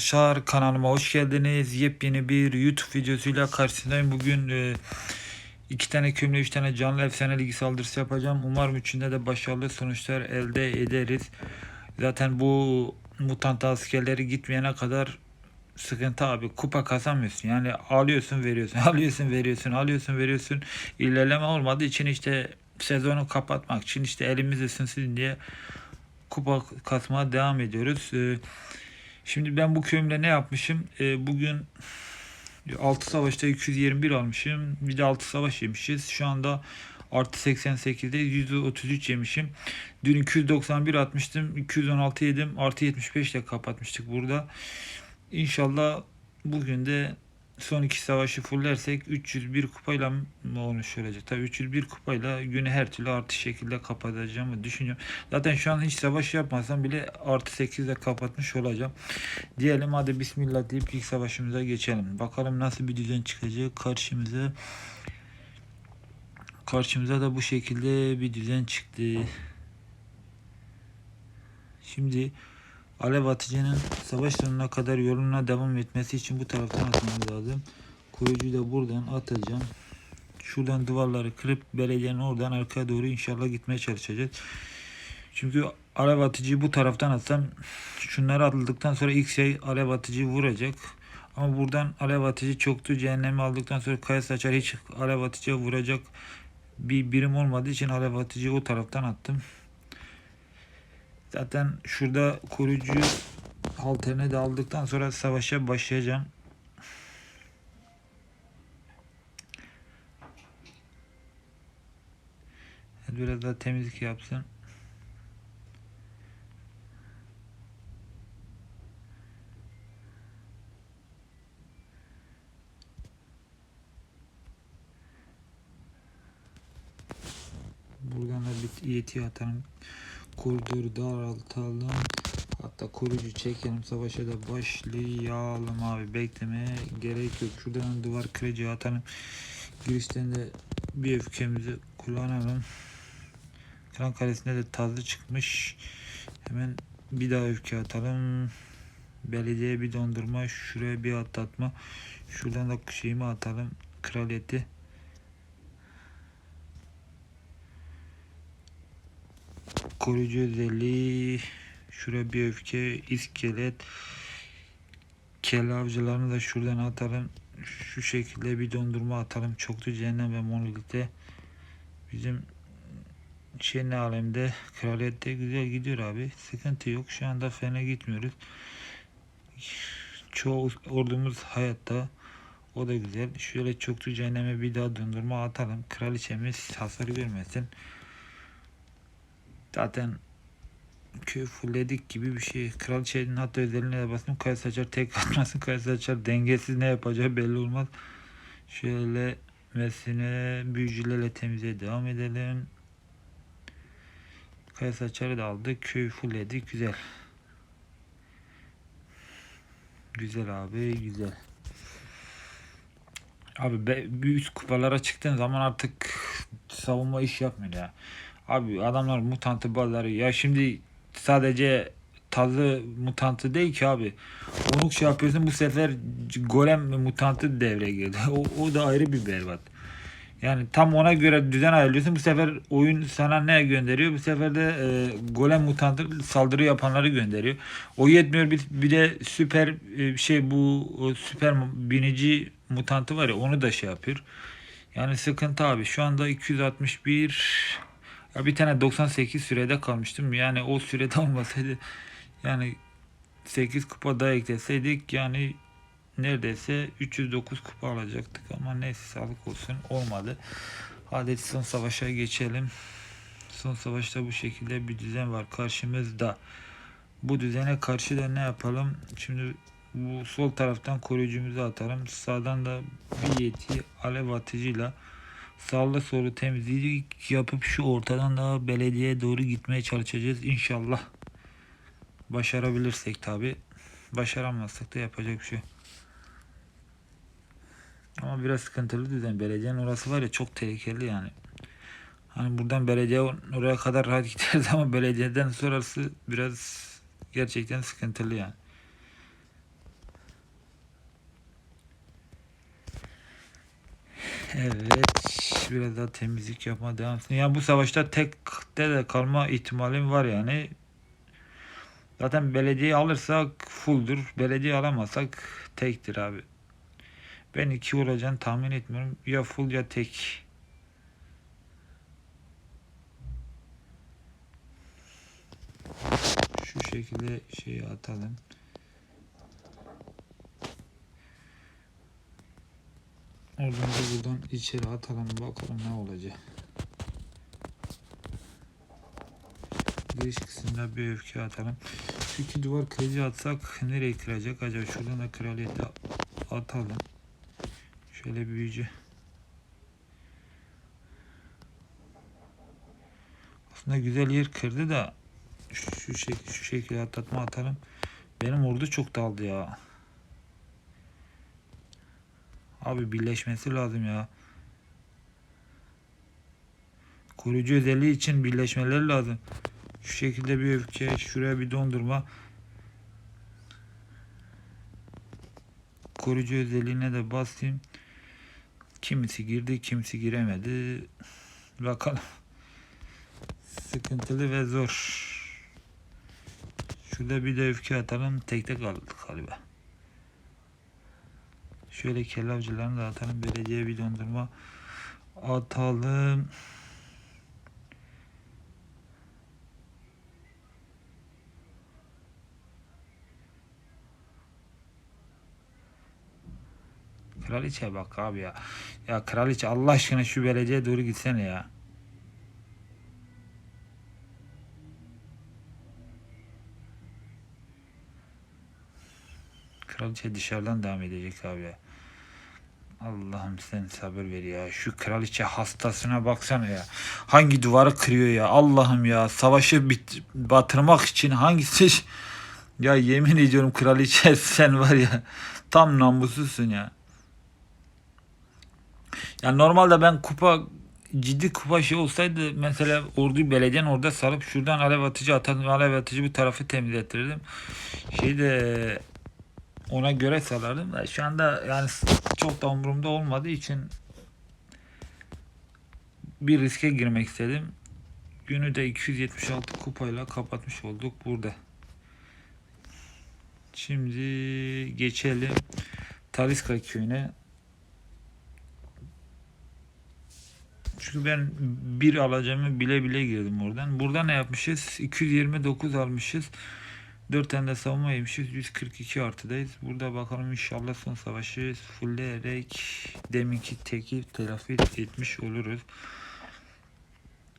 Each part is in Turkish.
Arkadaşlar kanalıma hoş geldiniz. Yepyeni bir YouTube videosuyla karşınızdayım. Bugün e, iki tane kömle, üç tane canlı efsane ligi saldırısı yapacağım. Umarım üçünde de başarılı sonuçlar elde ederiz. Zaten bu mutant askerleri gitmeyene kadar sıkıntı abi. Kupa kazanmıyorsun. Yani alıyorsun veriyorsun, alıyorsun veriyorsun, alıyorsun veriyorsun. İlerleme olmadığı için işte sezonu kapatmak için işte elimiz ısınsın diye kupa kasmaya devam ediyoruz. Ee, Şimdi ben bu köyümle ne yapmışım? Ee, bugün 6 savaşta 221 almışım. Bir de 6 savaş yemişiz. Şu anda artı 88'de 133 yemişim. Dün 291 atmıştım. 216 yedim. Artı 75 ile kapatmıştık burada. İnşallah bugün de son iki savaşı fullersek 301 kupayla mı olmuş olacak? Tabii 301 kupayla günü her türlü artı şekilde kapatacağımı düşünüyorum. Zaten şu an hiç savaş yapmasam bile artı 8 ile kapatmış olacağım. Diyelim hadi bismillah deyip ilk savaşımıza geçelim. Bakalım nasıl bir düzen çıkacak karşımıza. Karşımıza da bu şekilde bir düzen çıktı. Şimdi Alev atıcının savaş sonuna kadar yoluna devam etmesi için bu taraftan atmamız lazım. Koruyucuyu da buradan atacağım. Şuradan duvarları kırıp belediyenin oradan arkaya doğru inşallah gitmeye çalışacağız. Çünkü alev atıcıyı bu taraftan atsam şunları atıldıktan sonra ilk şey alev atıcıyı vuracak. Ama buradan alev atıcı çoktu cehennemi aldıktan sonra kaya saçar hiç alev atıcıya vuracak bir birim olmadığı için alev atıcıyı o taraftan attım. Zaten şurada koruyucu halterini de aldıktan sonra savaşa başlayacağım. Biraz daha temizlik yapsın. Buradan da bir yeti atalım. Koridoru daraltalım. Hatta koruyucu çekelim. Savaşa da başlayalım abi. Beklemeye gerek yok. Şuradan duvar kırıcı atalım. Girişten de bir öfkemizi kullanalım. Kran kalesinde de tazlı çıkmış. Hemen bir daha öfke atalım. Belediye bir dondurma. Şuraya bir atlatma. Şuradan da şeyimi atalım. Kraliyeti. Koruyucu özelliği şuraya bir öfke iskelet kelle avcılarını da şuradan atalım şu şekilde bir dondurma atalım çoktu cehennem ve monolite. Bizim şey ne alemde? Kraliyette güzel gidiyor abi. Sıkıntı yok. Şu anda fena gitmiyoruz. Çoğu ordumuz hayatta. O da güzel. Şöyle çoktu cehenneme bir daha dondurma atalım. Kraliçemiz hasar görmesin Zaten köy fullledik gibi bir şey. Kraliçenin hatta özelliğine de basın. Kaya saçar tek atmasın. Kaya saçar dengesiz ne yapacağı belli olmaz. Şöyle mesine büyücülerle temizliğe devam edelim. Kaya saçarı da aldık. Köy fullledik. Güzel. Güzel abi. Güzel. Abi be, bir kupalara çıktığın zaman artık savunma iş yapmıyor ya. Abi adamlar mutantı bazıları ya şimdi sadece tazı mutantı değil ki abi. Onu şey yapıyorsun bu sefer golem mutantı devreye girdi. O, o da ayrı bir berbat. Yani tam ona göre düzen ayarlıyorsun. Bu sefer oyun sana ne gönderiyor? Bu sefer de e, golem mutantı saldırı yapanları gönderiyor. O yetmiyor bir, bir de süper e, şey bu süper binici mutantı var ya onu da şey yapıyor. Yani sıkıntı abi. Şu anda 261 ya bir tane 98 sürede kalmıştım. Yani o sürede olmasaydı yani 8 kupa daha ekleseydik yani neredeyse 309 kupa alacaktık ama neyse sağlık olsun olmadı. Hadi son savaşa geçelim. Son savaşta bu şekilde bir düzen var karşımızda. Bu düzene karşı da ne yapalım? Şimdi bu sol taraftan koruyucumuzu atalım. Sağdan da bir yeti alev atıcıyla sağlı soru temizlik yapıp şu ortadan da belediyeye doğru gitmeye çalışacağız inşallah. Başarabilirsek tabi. Başaramazsak da yapacak bir şey. Ama biraz sıkıntılı düzen. Belediyenin orası var ya çok tehlikeli yani. Hani buradan belediye oraya kadar rahat gideriz ama belediyeden sonrası biraz gerçekten sıkıntılı yani. Evet. Biraz daha temizlik yapma devam etsin. Yani bu savaşta tekte de kalma ihtimalim var yani. Zaten belediye alırsak fulldur. Belediye alamazsak tektir abi. Ben iki olacağını tahmin etmiyorum. Ya full ya tek. Şu şekilde şeyi atalım. Ordumuzu buradan içeri atalım bakalım ne olacak. Giriş kısmında bir öfke atalım. Şu iki duvar kırıcı atsak nereye kıracak acaba? Şuradan da kraliyeti atalım. Şöyle büyücü. Aslında güzel yer kırdı da şu şek şu şekilde atlatma atalım. Benim ordu çok daldı ya. Abi birleşmesi lazım ya. Koruyucu özelliği için birleşmeleri lazım. Şu şekilde bir öfke, şuraya bir dondurma. Koruyucu özelliğine de basayım. Kimisi girdi, kimisi giremedi. Bakalım. Sıkıntılı ve zor. Şurada bir de öfke atalım. Tekte kaldık galiba. Şöyle kelle avcılarını da atalım. Belediye bir dondurma atalım. Kraliçe bak abi ya. Ya kraliçe Allah aşkına şu belediyeye doğru gitsene ya. Kraliçe dışarıdan devam edecek abi ya. Allah'ım sen sabır ver ya. Şu kraliçe hastasına baksana ya. Hangi duvarı kırıyor ya. Allah'ım ya. Savaşı bit batırmak için hangisi... Ya yemin ediyorum kraliçe sen var ya. Tam namussuzsun ya. Ya normalde ben kupa ciddi kupa şey olsaydı mesela orduyu belediyen orada sarıp şuradan alev atıcı atardım. Alev atıcı bu tarafı temizlettirdim. Şeyde ona göre salardım da şu anda yani çok da umurumda olmadığı için bir riske girmek istedim. Günü de 276 kupayla kapatmış olduk burada. Şimdi geçelim Taliska köyüne. Çünkü ben bir alacağımı bile bile girdim oradan. Burada ne yapmışız? 229 almışız. 4 tane de savunma yemişiz. 142 artıdayız. Burada bakalım inşallah son savaşı fullleyerek deminki teki telafi etmiş oluruz.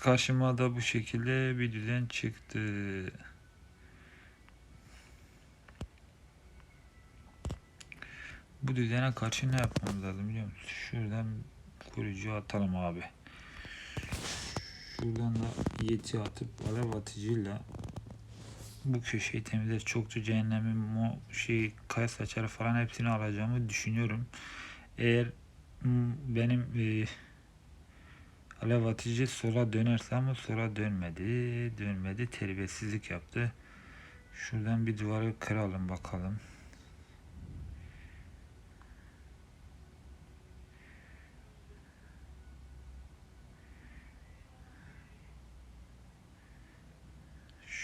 Karşıma da bu şekilde bir düzen çıktı. Bu düzene karşı ne yapmamız lazım biliyor musun? Şuradan koruyucu atalım abi. Şuradan da yeti atıp alev atıcıyla bu köşeyi temizler. Çokça cehennemin mo şey kaya saçarı falan hepsini alacağımı düşünüyorum. Eğer benim e, alev atıcı sola dönerse ama sola dönmedi. Dönmedi. Terbiyesizlik yaptı. Şuradan bir duvarı kıralım bakalım.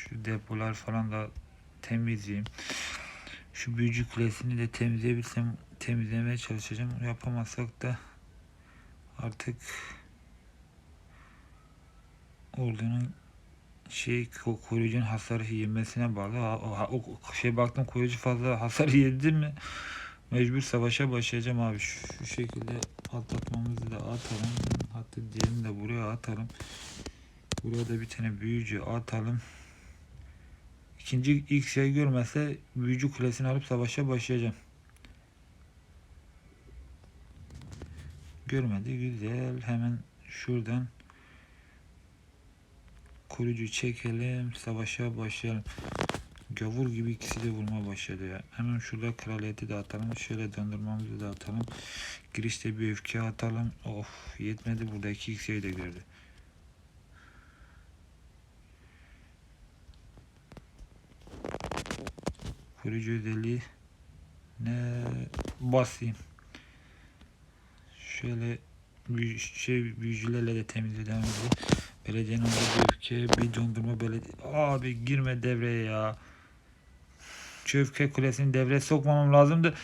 Şu depolar falan da temizleyeyim. Şu büyücü kulesini de temizleyebilsem temizlemeye çalışacağım. Yapamazsak da artık ordunun şey ko- koruyucunun hasarı yemesine bağlı. O, o, şey baktım koruyucu fazla hasar yedi mi mecbur savaşa başlayacağım abi. Şu, şu şekilde atlatmamızı da atalım. Hatta diğerini de buraya atalım. Buraya da bir tane büyücü atalım. İkinci ilk şey görmezse büyücü kulesini alıp savaşa başlayacağım. Görmedi güzel. Hemen şuradan koruyucu çekelim. Savaşa başlayalım. Gavur gibi ikisi de vurma başladı ya. Hemen şurada kraliyeti de atalım. Şöyle döndürmemizi de atalım. Girişte bir öfke atalım. Of yetmedi. Burada iki x'yi de gördü. Koruyucu özelliği ne basayım. Şöyle büyü, şey büyücülerle de ediyor. Belediyenin olduğu ülke bir dondurma belediye. Abi girme devreye ya. Şu öfke kulesini devreye sokmamam lazımdı.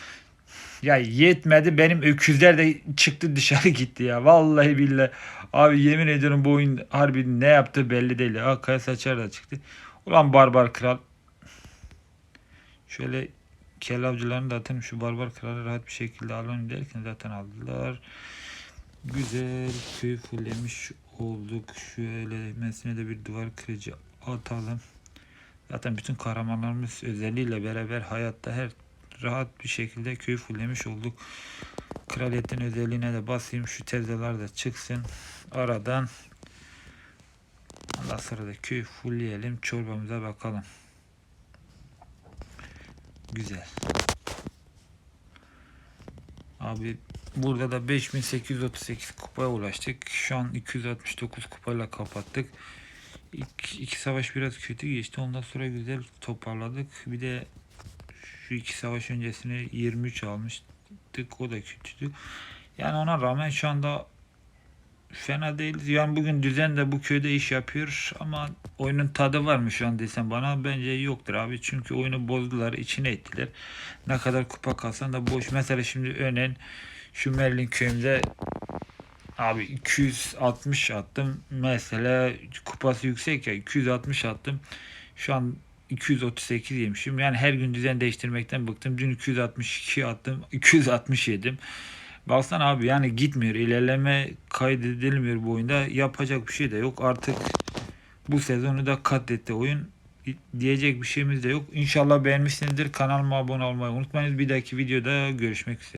Ya yetmedi benim öküzler de çıktı dışarı gitti ya. Vallahi billahi. Abi yemin ediyorum bu oyun harbi ne yaptı belli değil. Ha kaya saçar da çıktı. Ulan barbar kral. Şöyle kelle avcılarını da atın şu barbar kralı rahat bir şekilde alın derken zaten aldılar. Güzel köy fullemiş olduk. Şöyle mesine de bir duvar kırıcı atalım. Zaten bütün kahramanlarımız özelliğiyle beraber hayatta her rahat bir şekilde köy fullemiş olduk. Kraliyetin özelliğine de basayım. Şu tezdeler de çıksın. Aradan Ondan sonra da köy fullleyelim. Çorbamıza bakalım. Güzel. Abi burada da 5838 kupaya ulaştık. Şu an 269 kupayla kapattık. İlk iki savaş biraz kötü geçti. Ondan sonra güzel toparladık. Bir de şu iki savaş öncesine 23 almıştık. O da kötüydü. Yani ona rağmen şu anda fena değiliz. Yani bugün düzen de bu köyde iş yapıyor ama oyunun tadı var mı şu an desem bana bence yoktur abi. Çünkü oyunu bozdular, içine ettiler. Ne kadar kupa kalsan da boş. Mesela şimdi örneğin şu Merlin köyümde abi 260 attım. Mesela kupası yüksek ya 260 attım. Şu an 238 yemişim. Yani her gün düzen değiştirmekten bıktım. Dün 262 attım. 260 yedim. Baksana abi yani gitmiyor. ilerleme kaydedilmiyor bu oyunda. Yapacak bir şey de yok. Artık bu sezonu da katletti oyun. Diyecek bir şeyimiz de yok. İnşallah beğenmişsinizdir. Kanalıma abone olmayı unutmayınız. Bir dahaki videoda görüşmek üzere.